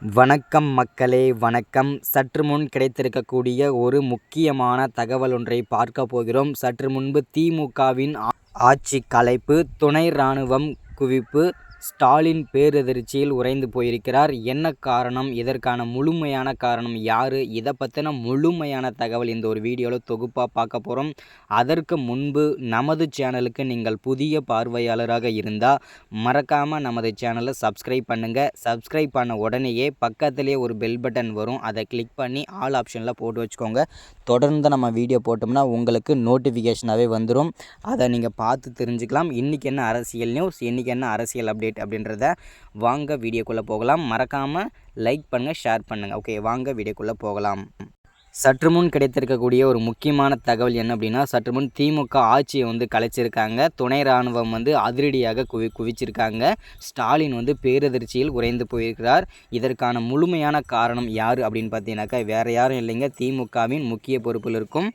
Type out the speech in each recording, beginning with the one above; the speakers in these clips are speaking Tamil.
வணக்கம் மக்களே வணக்கம். சற்று முன் கிடைத்திருக்கக்கூடிய ஒரு முக்கியமான தகவல் ஒன்றை பார்க்க போகிறோம். சற்று முன்பு திமுகவின் ஆட்சி கலைப்பு துணை இராணுவம் குவிப்பு ஸ்டாலின் பேரதிர்ச்சியில் உறைந்து போயிருக்கிறார். என்ன காரணம்? இதற்கான முழுமையான காரணம் யார்? இதை பற்றின முழுமையான தகவல் இந்த ஒரு வீடியோவில் தொகுப்பாக பார்க்க போகிறோம் அதற்கு முன்பு நமது சேனலுக்கு நீங்கள் புதிய பார்வையாளராக இருந்தால் மறக்காமல் நமது சேனலை சப்ஸ்கிரைப் பண்ணுங்கள் சப்ஸ்கிரைப் பண்ண உடனேயே பக்கத்துலேயே ஒரு பெல் பட்டன் வரும். அதை கிளிக் பண்ணி ஆல் ஆப்ஷனில் போட்டு வச்சுக்கோங்க. தொடர்ந்து நம்ம வீடியோ போட்டோம்னா உங்களுக்கு நோட்டிஃபிகேஷனாகவே வந்துடும் அதை நீங்கள் பார்த்து தெரிஞ்சுக்கலாம். இன்றைக்கி என்ன அரசியல் நியூஸ் இன்றைக்கி என்ன அரசியல் அப்டேட் அப்படின்றத வாங்க வீடியோக்குள்ளே போகலாம். மறக்காமல் லைக் பண்ணுங்கள் ஷேர் பண்ணுங்கள் ஓகே வாங்க வீடியோக்குள்ளே போகலாம். சற்று முன் கிடைத்திருக்கக்கூடிய ஒரு முக்கியமான தகவல் என்ன அப்படின்னா சற்று முன் திமுக ஆட்சியை வந்து கலைச்சிருக்காங்க. துணை ராணுவம் வந்து அதிரடியாக குவி குவிச்சிருக்காங்க. ஸ்டாலின் வந்து பேரதிர்ச்சியில் உறைந்து போயிருக்கிறார். இதற்கான முழுமையான காரணம் யார் அப்படின்னு பார்த்தீங்கன்னாக்கா வேறு யாரும் இல்லைங்க. திமுகவின் முக்கிய பொறுப்பில் இருக்கும்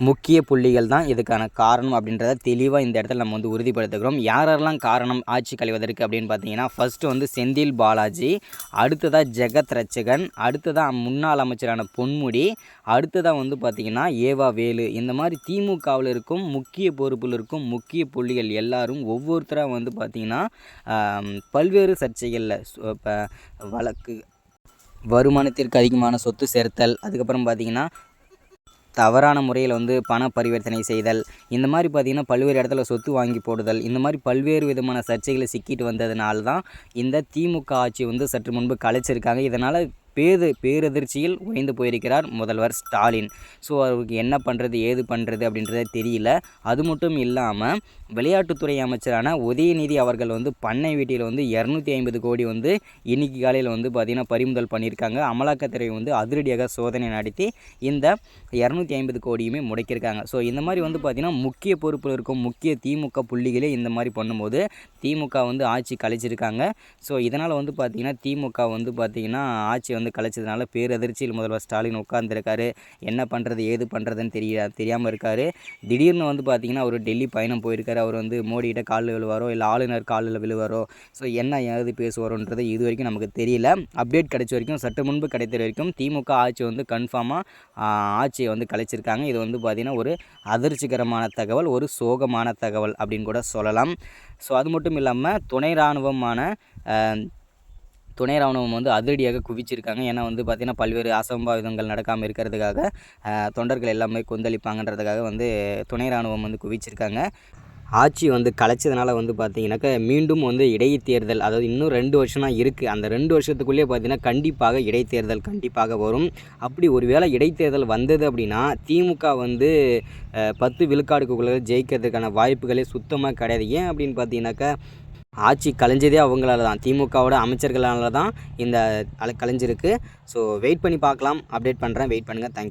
முக்கிய புள்ளிகள் தான் இதுக்கான காரணம் அப்படின்றத தெளிவாக இந்த இடத்துல நம்ம வந்து உறுதிப்படுத்துகிறோம் யாரெல்லாம் காரணம் ஆட்சி கழிவதற்கு அப்படின்னு பார்த்தீங்கன்னா ஃபஸ்ட்டு வந்து செந்தில் பாலாஜி அடுத்ததாக ஜெகத் ரச்சகன் அடுத்ததாக முன்னாள் அமைச்சரான பொன்முடி அடுத்ததாக வந்து பார்த்திங்கன்னா ஏவா வேலு. இந்த மாதிரி திமுகவில் இருக்கும் முக்கிய பொறுப்பில் இருக்கும் முக்கிய புள்ளிகள் எல்லாரும் ஒவ்வொருத்தராக வந்து பார்த்திங்கன்னா பல்வேறு சர்ச்சைகளில் இப்போ வழக்கு வருமானத்திற்கு அதிகமான சொத்து சேர்த்தல் அதுக்கப்புறம் பார்த்திங்கன்னா தவறான முறையில் வந்து பண பரிவர்த்தனை செய்தல் இந்த மாதிரி பார்த்திங்கன்னா பல்வேறு இடத்துல சொத்து வாங்கி போடுதல் இந்த மாதிரி பல்வேறு விதமான சர்ச்சைகளை சிக்கிட்டு வந்ததுனால தான் இந்த திமுக ஆட்சி வந்து சற்று முன்பு கலைச்சிருக்காங்க. இதனால் பேரு பேரதிர்ச்சியில் உயர்ந்து போயிருக்கிறார் முதல்வர் ஸ்டாலின். ஸோ அவருக்கு என்ன பண்ணுறது ஏது பண்ணுறது அப்படின்றது தெரியல. அது மட்டும் இல்லாமல் விளையாட்டுத்துறை அமைச்சரான உதயநிதி அவர்கள் வந்து பண்ணை வீட்டில் வந்து இரநூத்தி ஐம்பது கோடி வந்து இன்னைக்கு காலையில் வந்து பார்த்திங்கன்னா பறிமுதல் பண்ணியிருக்காங்க. அமலாக்கத்துறை வந்து அதிரடியாக சோதனை நடத்தி இந்த இரநூத்தி ஐம்பது கோடியுமே முடக்கியிருக்காங்க. ஸோ இந்த மாதிரி வந்து பார்த்திங்கன்னா முக்கிய பொறுப்பில் இருக்கும் முக்கிய திமுக புள்ளிகளே இந்த மாதிரி பண்ணும்போது திமுக வந்து ஆட்சி கலைச்சிருக்காங்க. ஸோ இதனால் வந்து பார்த்திங்கன்னா திமுக வந்து பார்த்திங்கன்னா ஆட்சி வந்து கலைச்சதுனால பேரதிர்ச்சியில் முதல்வர் ஸ்டாலின் உட்கார்ந்துருக்காரு. என்ன பண்ணுறது ஏது பண்ணுறதுன்னு தெரிய தெரியாமல் இருக்கார். திடீர்னு வந்து பார்த்திங்கன்னா அவர் டெல்லி பயணம் போயிருக்காரு. அவர் வந்து மோடிகிட்ட காலில் விழுவாரோ இல்லை ஆளுநர் காலில் விழுவாரோ ஸோ என்ன ஏது பேசுவாரோன்றது இது வரைக்கும் நமக்கு தெரியல. அப்டேட் கிடைச்ச வரைக்கும் சற்று முன்பு கிடைத்த வரைக்கும் திமுக ஆட்சி வந்து கன்ஃபார்மாக ஆட்சியை வந்து கலைச்சிருக்காங்க. இது வந்து பார்த்திங்கன்னா ஒரு அதிர்ச்சிகரமான தகவல் ஒரு சோகமான தகவல் அப்படின்னு கூட சொல்லலாம். ஸோ அது மட்டும் இல்லாமல் துணை இராணுவமான துணை ராணுவம் வந்து அதிரடியாக குவிச்சிருக்காங்க. ஏன்னா வந்து பார்த்திங்கன்னா பல்வேறு அசம்பாவிதங்கள் நடக்காமல் இருக்கிறதுக்காக தொண்டர்கள் எல்லாமே கொந்தளிப்பாங்கன்றதுக்காக வந்து துணை ராணுவம் வந்து குவிச்சிருக்காங்க. ஆட்சி வந்து கலைச்சதுனால வந்து பார்த்தீங்கன்னாக்கா மீண்டும் வந்து இடைத்தேர்தல் அதாவது இன்னும் ரெண்டு வருஷம் தான் இருக்குது அந்த ரெண்டு வருஷத்துக்குள்ளேயே பார்த்தீங்கன்னா கண்டிப்பாக இடைத்தேர்தல் கண்டிப்பாக வரும். அப்படி ஒருவேளை இடைத்தேர்தல் வந்தது அப்படின்னா திமுக வந்து பத்து விழுக்காடுக்குள்ளே ஜெயிக்கிறதுக்கான வாய்ப்புகளே சுத்தமாக கிடையாது. ஏன் அப்படின்னு பார்த்தீங்கன்னாக்கா ஆட்சி கலைஞ்சதே அவங்களால தான் திமுகவோட அமைச்சர்களால தான் இந்த அல- கலைஞ்சிருக்கு. ஸோ வெயிட் பண்ணி பார்க்கலாம். அப்டேட் பண்ணுறேன் வெயிட் பண்ணுங்கள் தேங்க்யூ